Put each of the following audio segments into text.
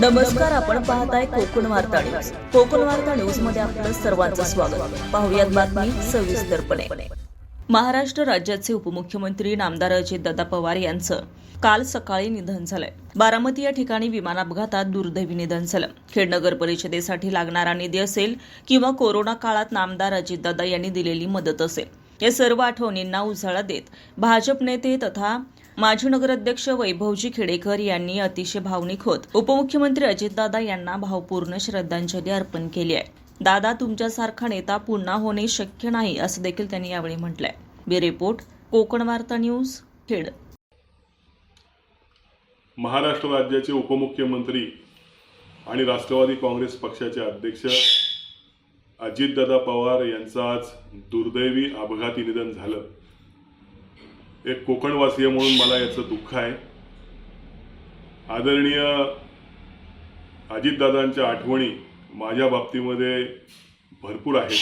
नमस्कार आपण पाहताय कोकण वार्ता न्यूज. कोकण वार्ता न्यूजमध्ये आपलं सर्वांचं स्वागत. पाहुयात बातमी सविस्तरपणे महाराष्ट्र राज्याचे उपमुख्यमंत्री नामदार अजितदादा पवार यांचं काल सकाळी निधन झालंय. बारामती या ठिकाणी विमान अपघातात दुर्दैवी निधन झालं. खेड नगर परिषदेसाठी लागणारा निधी असेल किंवा कोरोना काळात नामदार अजितदादा यांनी दिलेली मदत असेल. या सर्व आठवणींना उजाळा देत भाजप नेते तथा माजी नगराध्यक्ष वैभवजी खेडेकर यांनी अतिशय भावनिक होत. उपमुख्यमंत्री अजितदादा यांना भावपूर्ण श्रद्धांजली अर्पण केली आहे. दादा तुमच्यासारखा नेता पुन्हा होणे शक्य नाही असं देखील त्यांनी यावेळी म्हटलंय. बी रिपोर्ट कोकण वार्ता न्यूज खेड. महाराष्ट्र राज्याचे उपमुख्यमंत्री आणि राष्ट्रवादी काँग्रेस पक्षाचे अध्यक्ष अजितदादा पवार यांचं आज दुर्दैवी अपघाती निधन झालं. एक कोकणवासीय म्हणून मला याचं दुःख आहे. आदरणीय अजितदादांच्या आठवणी माझ्या बाबतीमध्ये भरपूर आहेत.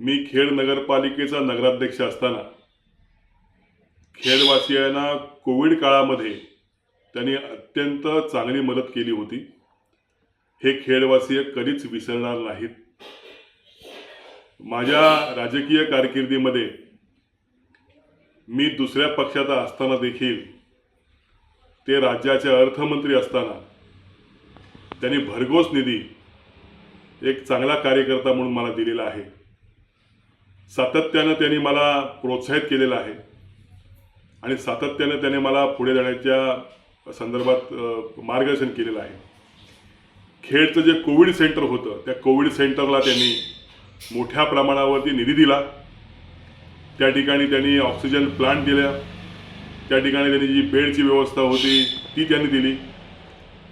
मी खेड नगरपालिकेचा नगराध्यक्ष असताना खेडवासियांना कोविड काळामध्ये त्यांनी अत्यंत चांगली मदत केली होती. हे खेडवासीय कधीच विसरणार नाहीत. माझ्या राजकीय कारकिर्दीमध्ये मी दुसऱ्या पक्षाचा असताना देखील ते राज्याचे अर्थमंत्री असताना त्यांनी भरघोस निधी एक चांगला कार्यकर्ता म्हणून मला दिलेला आहे. सातत्यानं त्यांनी मला प्रोत्साहित केलेलं आहे आणि सातत्यानं त्याने मला पुढे जाण्याच्या संदर्भात मार्गदर्शन केलेलं आहे. खेडचं जे कोविड सेंटर होतं त्या कोविड सेंटरला त्यांनी मोठ्या प्रमाणावरती निधी दिला. त्या ठिकाणी त्यांनी ऑक्सिजन प्लांट दिल्या. त्या ठिकाणी त्यांनी जी बेडची व्यवस्था होती ती त्यांनी दिली.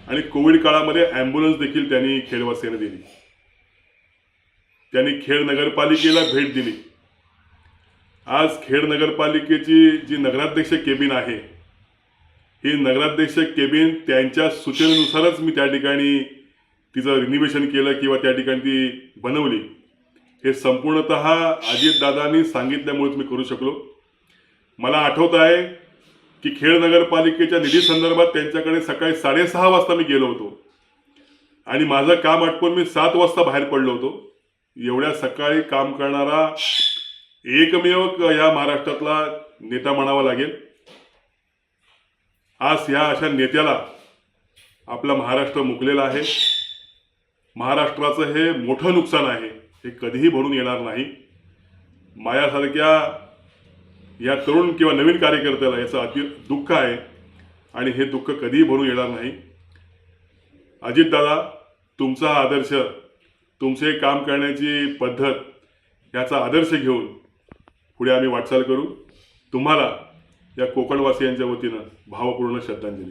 आणि कोविड काळामध्ये ॲम्ब्युलन्स देखील त्यांनी खेडवासियांना दिली. त्यांनी खेड नगरपालिकेला भेट दिली. आज खेड नगरपालिकेची जी नगराध्यक्ष केबिन आहे ही नगराध्यक्ष केबिन त्यांच्या सूचनेनुसारच मी त्या ठिकाणी तिचं रिनिव्हेशन केलं किंवा त्या ठिकाणी ती बनवली. हे संपूर्णत अजितदादांनी सांगितल्यामुळेच मी करू शकलो. मला आठवत आहे की खेड नगरपालिकेच्या निधी संदर्भात त्यांच्याकडे सकाळी साडेसहा वाजता मी गेलो होतो. आणि माझं काम आटपून मी सात वाजता बाहेर पडलो होतो. एवढ्या सकाळी काम करणारा एकमेव या महाराष्ट्रातला नेता म्हणावा लागेल. आज ह्या अशा नेत्याला आपला महाराष्ट्र मुकलेला आहे. महाराष्ट्राचं हे मोठं नुकसान आहे. हे कधीही भरून येणार नाही. माझ्यासारख्या या तरुण किंवा नवीन कार्यकर्त्याला याचं अति दुःख आहे आणि हे दुःख कधीही भरून येणार नाही. अजितदादा तुमचा हा आदर्श तुमचे काम करण्याची पद्धत याचा आदर्श घेऊन पुढे आम्ही वाटचाल करू. तुम्हाला या कोकणवासियांच्या वतीनं भावपूर्ण श्रद्धांजली.